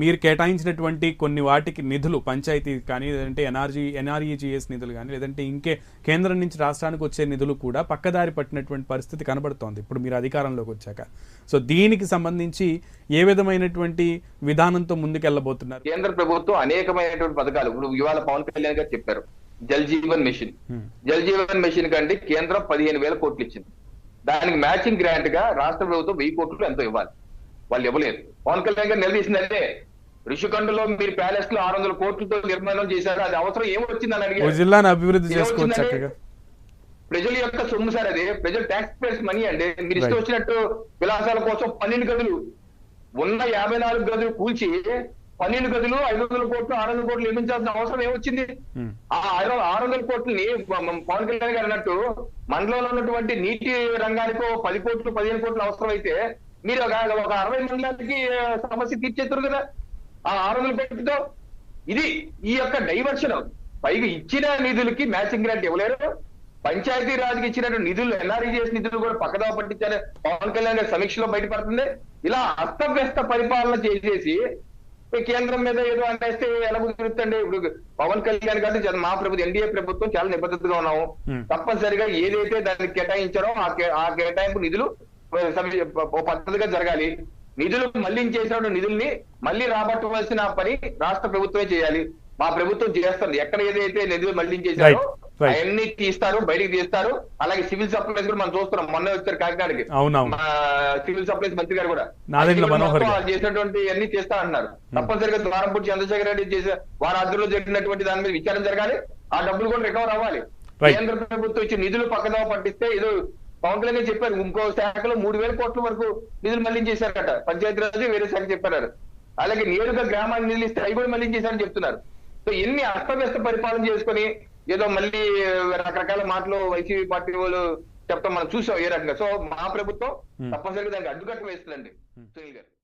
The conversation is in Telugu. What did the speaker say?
మీరు కేటాయించినటువంటి కొన్ని వాటికి నిధులు పంచాయతీ కానీ లేదంటే ఎన్ఆర్జీ ఎన్ఆర్ఈజీఎస్ నిధులు కానీ లేదంటే ఇంకే కేంద్రం నుంచి రాష్ట్రానికి వచ్చే నిధులు కూడా పక్కదారి పట్టినటువంటి పరిస్థితి కనబడుతోంది. ఇప్పుడు మీరు అధికారంలోకి వచ్చాక. సో దీనికి సంబంధించి ఏ విధమైనటువంటి విధానంతో ముందుకెళ్ళబోతున్నారు? కేంద్ర ప్రభుత్వం అనేకమైనటువంటి పథకాలు. ఇప్పుడు ఇవాళ పవన్ కళ్యాణ్ గారు చెప్పారు జల్ జీవన్ మిషన్. జల్ జీవన్ మిషన్ కంటే కేంద్రం పదిహేను వేల కోట్లు ఇచ్చింది. దానికి మ్యాచింగ్ గ్రాంట్గా రాష్ట్ర ప్రభుత్వం వెయ్యి కోట్లు ఎంతో ఇవ్వాలి. వాళ్ళు ఇవ్వలేదు. పవన్ కళ్యాణ్ గారు నిలదీసిందంటే ఋషికొండలో మీరు ప్యాలెస్లో ఆరు వందల కోట్లతో నిర్మాణం చేశారు. అది అవసరం ఏమి వచ్చిందని ఓ అడిగారు జిల్లాను అభివృద్ధి చేసుకోవచ్చు చక్కగా. ప్రజల యొక్క సొమ్ము సార్ అది. ప్రజలు ట్యాక్స్ పేర్స్ మనీ అండి. మీరు ఇష్టం. వచ్చినట్టు విలాసాల కోసం పన్నెండు గదులు. ఉన్న యాభై నాలుగు గదులు కూల్చి పన్నెండు గదులు ఐదు వందల కోట్లు ఆరు వందల కోట్లు నిర్మించాల్సిన అవసరం ఏమొచ్చింది? Hmm. ఆ ఆరు ఆరు వందల కోట్లని పవన్ కళ్యాణ్ గారు అన్నట్టు మండలంలో ఉన్నటువంటి నీటి రంగానికి పది కోట్లు పదిహేను కోట్లు అవసరం అయితే మీరు ఒక అరవై మండలానికి సమస్య తీర్చేస్తారు కదా. ఆ ఆరు వందల కోట్లతో ఇది ఈ యొక్క డైవర్షన్. పైగా ఇచ్చిన నిధులకి మ్యాచింగ్ గ్రాంట్ ఇవ్వలేరు. పంచాయతీ రాజ్కి ఇచ్చినట్టు నిధులు ఎన్ఆర్ఈజీఎస్ నిధులు కూడా పక్కదా పట్టించారు పవన్ కళ్యాణ్ గారి సమీక్షలో బయటపడుతుంది. ఇలా అస్తవ్యస్త పరిపాలన చేసేసి కేంద్రం మీద ఏదో అనేస్తే ఎలా కుదురుతండి ఇప్పుడు పవన్ కళ్యాణ్ గారు మా ప్రభుత్వం ఎన్డీఏ ప్రభుత్వం చాలా నిబద్ధతగా ఉన్నాము. తప్పనిసరిగా ఏదైతే దానికి కేటాయించారో ఆ కే- ఆ కేటాయింపు నిధులు పద్ధతిగా జరగాలి. నిధులు మళ్ళించేసిన నిధుల్ని మళ్ళీ రాబట్టవలసిన పని రాష్ట్ర ప్రభుత్వమే చేయాలి. మా ప్రభుత్వం చేస్తుంది. ఎక్కడ ఏదైతే నిధులు. Right. అవన్నీ తీస్తారు బయటికి తీస్తారు. అలాగే సివిల్ సప్లైస్ కూడా మనం చూస్తున్నాం. మొన్న వచ్చారు కాకినాడకి. సివిల్ సప్లైస్ మంత్రి గారు కూడా. చేసినటువంటి అన్ని చేస్తా అన్నారు. తప్పనిసరిగా ద్వారంపూడి చంద్రశేఖర రెడ్డి చేసే వారి ఆధ్వర్యంలో జరిగినటువంటి దాని మీద విచారణ జరగాలి. ఆ డబ్బులు కూడా రికవర్ అవ్వాలి. కేంద్ర ప్రభుత్వం ఇచ్చిన నిధులు పక్కదో పట్టిస్తే ఏదో పవన్ కళ్యాణ్ చెప్పారు ఇంకో శాఖలో మూడు వేల కోట్ల వరకు నిధులు మళ్ళించేశారట. పంచాయతీరాజ్ వేరే శాఖ చెప్పారు అలాగే నేరుగా గ్రామానికి నిధులు ఇస్తే అవి కూడా మళ్ళించేశారని చెప్తున్నారు. సో ఎన్ని అస్తవ్యస్త పరిపాలన చేసుకొని ఏదో మళ్ళీ రకరకాల మాటలు వైసీపీ పార్టీ వాళ్ళు చెప్తాం మనం చూసాం ఏ రకంగా. సో మా ప్రభుత్వం. తప్పనిసరిగా దానికి అడ్డుకట్ట వేస్తుందండి. సునీల్ గారు.